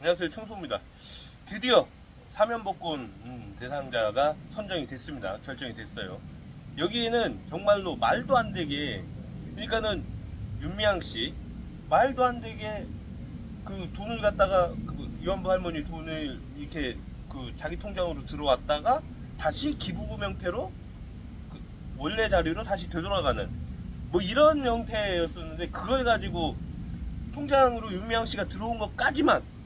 안녕하세요 청소입니다. 드디어 사면복권 음, 대상자가 선정이 됐습니다. 결정이 됐어요. 여기에는 정말로 말도 안 되게 그러니까는 윤미향 씨 말도 안 되게 그 돈을 갖다가 그 이완부 할머니 돈을 이렇게 그 자기 통장으로 들어왔다가 다시 기부금 형태로 그 원래 자리로 다시 되돌아가는 뭐 이런 형태였었는데 그걸 가지고 통장으로 윤미향 씨가 들어온 것까지만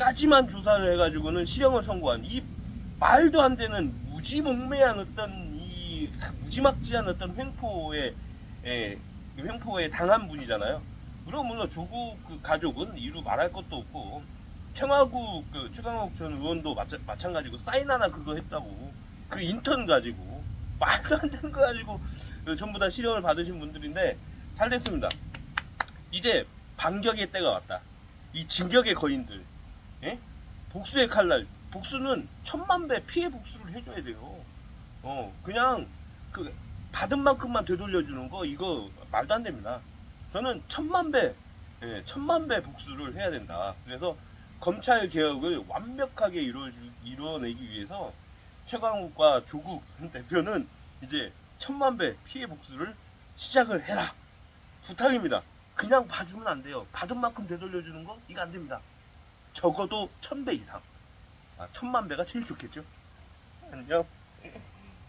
까지만 조사를 해가지고는 실형을 선고한 이 말도 안 되는 무지몽매한 어떤 이 무지막지한 어떤 횡포에 에, 이 횡포에 당한 분이잖아요. 물론 조국 그 가족은 이루 말할 것도 없고 청와구 그 최강욱 전 의원도 마차, 마찬가지고 사인 하나 그거 했다고 그 인턴 가지고 말도 안 되는 거 가지고 그 전부 다 실형을 받으신 분들인데 잘 됐습니다. 이제 반격의 때가 왔다. 이 진격의 거인들, 예? 복수의 칼날. 복수는 천만 배 피해 복수를 해줘야 돼요. 어, 그냥 그 받은 만큼만 되돌려주는 거 이거 말도 안 됩니다. 저는 천만 배, 예, 천만 배 복수를 해야 된다. 그래서 검찰 개혁을 완벽하게 이루어주, 이루어내기 위해서 최강욱과 조국 대표는 이제 천만 배 피해 복수를 시작을 해라. 부탁입니다. 그냥 봐주면 안 돼요. 받은 만큼 되돌려주는 거 이거 안 됩니다. 적어도 천 배 이상. 아, 천만 배가 제일 좋겠죠. 안녕.